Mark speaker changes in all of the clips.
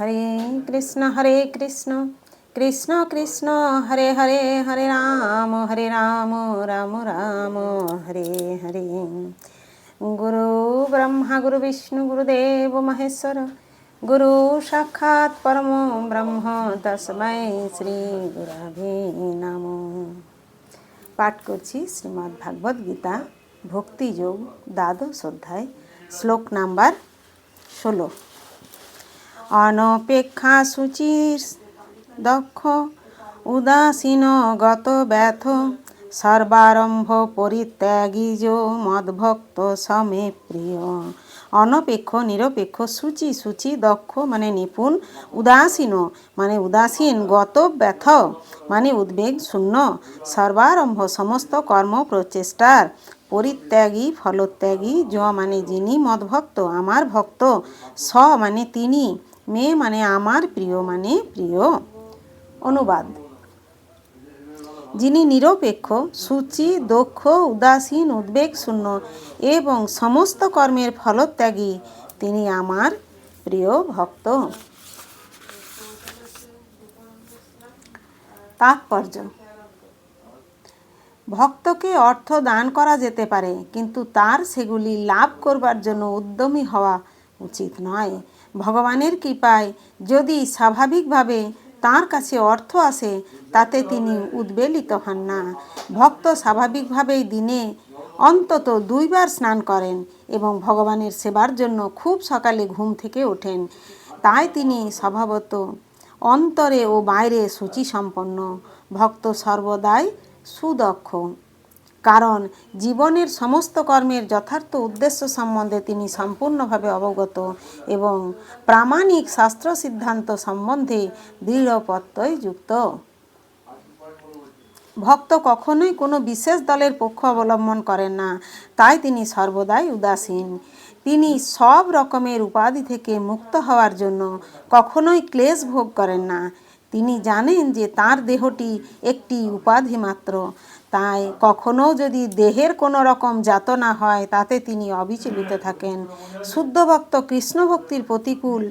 Speaker 1: হরে কৃষ্ণ হরে কৃষ্ণ কৃষ্ণ কৃষ্ণ হরে হরে হরে রাম হরে রাম রাম রাম হরে হরে গুরু ব্রহ্মা গুরু বিষ্ণু গুরুদেব মহেশ্বর গুরু সাক্ষাৎ পরম ব্রহ্ম তসময় শ্রী গুরাভে নাম পাঠ করছি শ্রীমদ্ ভাগবত গীতা ভক্তিযোগ দ্বাদশ অধ্যায় শ্লোক নাম্বার ষোলো অনপেক্ষা সূচির দক্ষ উদাসীন গত ব্যথ সর্বারম্ভ পরিত্যাগী যো মদভক্ত সমে প্রিয় অনপেক্ষ নিরপেক্ষ সূচি সূচি দক্ষ মানে নিপুণ উদাসীন মানে উদাসীন গত ব্যথ মানে উদ্বেগ শূন্য সর্বারম্ভ সমস্ত কর্ম প্রচেষ্টার পরিত্যাগী ফলত্যাগী য মানে যিনি মদভক্ত আমার ভক্ত স মানে তিনি মেয়ে মানে আমার প্রিয় মানে প্রিয় অনুবাদ যিনি নিরপেক্ষ সূচি দক্ষ উদাসীন উদ্বেগ শূন্য এবং সমস্ত কর্মের ফলত্যাগী তিনি আমার প্রিয় ভক্ত তাৎপর্য ভক্তকে অর্থ দান করা যেতে পারে কিন্তু তার সেগুলি লাভ করবার জন্য উদ্যমী হওয়া উচিত নয় ভগবানের কৃপায় যদি স্বাভাবিকভাবে তার কাছে অর্থ আসে তাতে তিনি উদ্বেলিত হন না ভক্ত স্বাভাবিকভাবেই দিনে অন্তত দুইবার স্নান করেন এবং ভগবানের সেবার জন্য খুব সকালে ঘুম থেকে ওঠেন তাই তিনি স্বভাবত অন্তরে ও বাইরে সূচি সম্পন্ন ভক্ত সর্বদাই সুদক্ষ কারণ জীবনের সমস্ত কর্মের যথার্থ উদ্দেশ্য সম্বন্ধে তিনি সম্পূর্ণভাবে অবগত এবং প্রামাণিক শাস্ত্র সিদ্ধান্ত সম্বন্ধে দৃঢ়পত্যয় যুক্ত ভক্ত কখনোই কোনো বিশেষ দলের পক্ষ অবলম্বন করেন না তাই তিনি সর্বদাই উদাসীন তিনি সব রকমের উপাধি থেকে মুক্ত হওয়ার জন্য কখনোই ক্লেশ ভোগ করেন না তিনি জানেন যে তার দেহটি একটি উপাধি মাত্র তাই কখনো যদি দেহের কোনো রকম যাতনা হয় তাতে তিনি অবিচলিত থাকেন শুদ্ধভক্ত কৃষ্ণভক্তির প্রতিকূল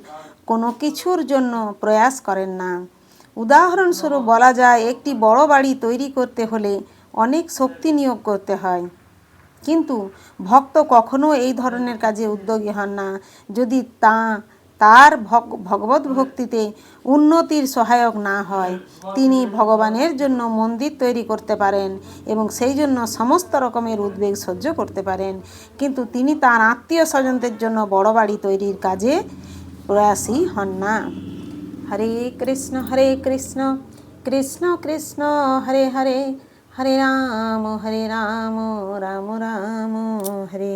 Speaker 1: কোনো কিছুর জন্য প্রয়াস করেন না উদাহরণস্বরূপ বলা যায় একটি বড় বাড়ি তৈরি করতে হলে অনেক শক্তি নিয়োগ করতে হয় কিন্তু ভক্ত কখনো এই ধরনের কাজে উদ্যোগী হন না যদি তা তার ভগবত ভক্তিতে উন্নতির সহায়ক না হয় তিনি ভগবানের জন্য মন্দির তৈরি করতে পারেন এবং সেই জন্য সমস্ত রকমের উদ্বেগ সহ্য করতে পারেন কিন্তু তিনি তার আত্মীয় স্বজনদের জন্য বড় বাড়ি তৈরির কাজে প্রয়াসী হন না হরে কৃষ্ণ হরে কৃষ্ণ কৃষ্ণ কৃষ্ণ হরে হরে হরে রাম হরে রাম রাম রাম হরে